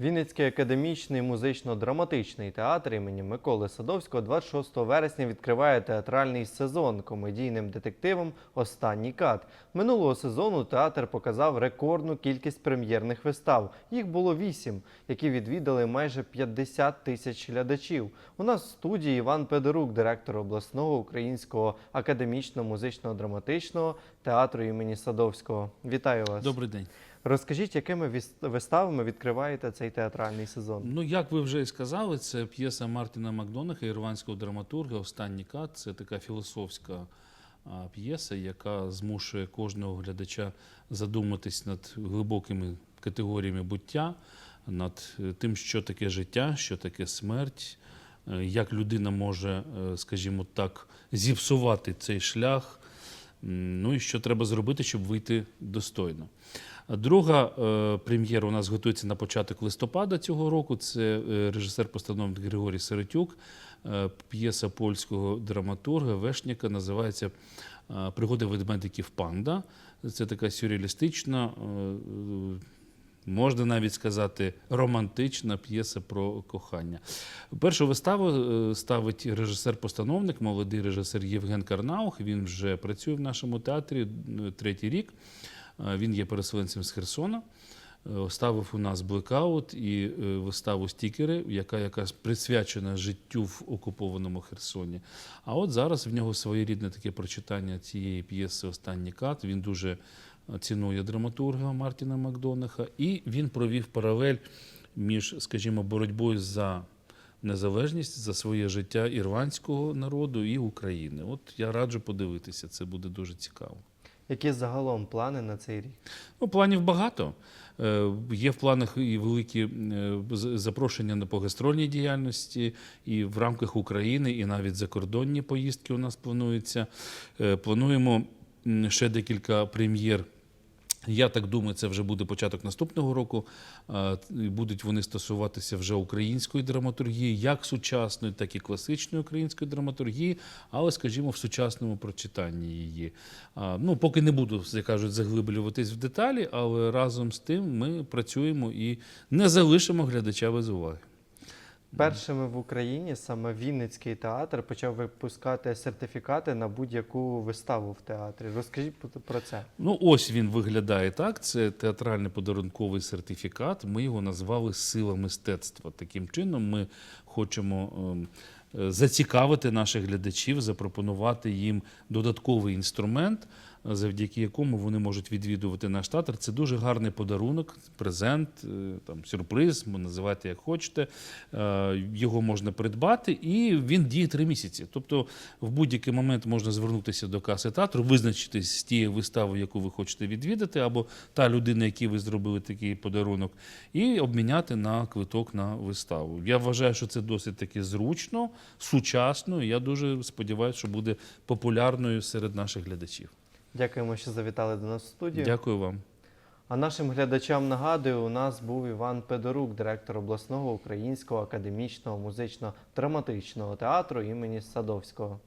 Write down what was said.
Вінницький академічний музично-драматичний театр імені Миколи Садовського 26 вересня відкриває театральний сезон комедійним детективом Останній кат. Минулого сезону театр показав рекордну кількість прем'єрних вистав. Їх було вісім, які відвідали майже 50 тисяч глядачів. У нас в студії Іван Педорук, директор обласного українського академічно-музично-драматичного театру імені Садовського. Вітаю вас. Добрий день. Розкажіть, якими виставами відкриваєте цей театральний сезон? Ну, як ви вже і сказали, це п'єса Мартіна Макдонаха, ірландського драматурга Останній кат. Це така філософська п'єса, яка змушує кожного глядача задуматись над глибокими категоріями буття, над е, тим, що таке життя, що таке смерть, е, як людина може, е, скажімо так, зіпсувати цей шлях. Ну і що треба зробити, щоб вийти достойно. Друга е, прем'єра у нас готується на початок листопада цього року. Це е, режисер-постановник Григорій Сиротюк. Е, п'єса польського драматурга Вешняка називається Пригоди ведмедиків Панда. Це така сюрреалістична, можна навіть сказати, романтична п'єса про кохання. Першу виставу ставить режисер-постановник, молодий режисер Євген Карнаух. Він вже працює в нашому театрі третій рік. Е, Він є переселенцем з Херсона. Е, Ставив у нас блекаут і е, виставу стікери, яка якраз присвячена життю в окупованому Херсоні. А от зараз в нього своєрідне таке прочитання цієї п'єси Останній кат. Він дуже цінує драматурга Мартіна Макдонаха, і він провів паралель між, скажімо, боротьбою за незалежність, за своє життя ірландського народу і України. От я раджу подивитися, це буде дуже цікаво. Які загалом плани на цей рік? Ну, планів багато. Е, Є в планах і великі е, запрошення на погастрольній діяльності, і в рамках України, і навіть закордонні поїздки у нас плануються. Е, Плануємо ще декілька прем'єр. Я так думаю, це вже буде початок наступного року. Е, Будуть вони стосуватися вже української драматургії, як сучасної, так і класичної української драматургії, але, скажімо, в сучасному прочитанні її. Ну, поки не буду, як кажуть, заглиблюватись в деталі, але разом з тим ми працюємо і не залишимо глядача без уваги. Першими в Україні саме Вінницький театр почав випускати сертифікати на будь-яку виставу в театрі. Розкажіть про- це. Ну, ось він виглядає так. Це театральний подарунковий сертифікат. Ми його назвали Сила мистецтва. Таким чином, ми хочемо ем, е, зацікавити наших глядачів, запропонувати їм додатковий інструмент, завдяки якому вони можуть відвідувати наш театр. Це дуже гарний подарунок, презент, е, там сюрприз, називайте як хочете. Е, Його можна придбати, і він діє три місяці. Тобто, в будь-який момент можна звернутися до каси театру, визначитись з тією виставою, яку ви хочете відвідати, або та людина, якій ви зробили такий подарунок, і обміняти на квиток на виставу. Я вважаю, що це досить таки зручно, сучасно. і Я дуже сподіваюся, що буде популярною серед наших глядачів. Дякуємо, що завітали до нас в студію. Дякую вам. А нашим глядачам нагадую, у нас був Іван Педорук, директор обласного українського академічного музично-драматичного театру імені Садовського.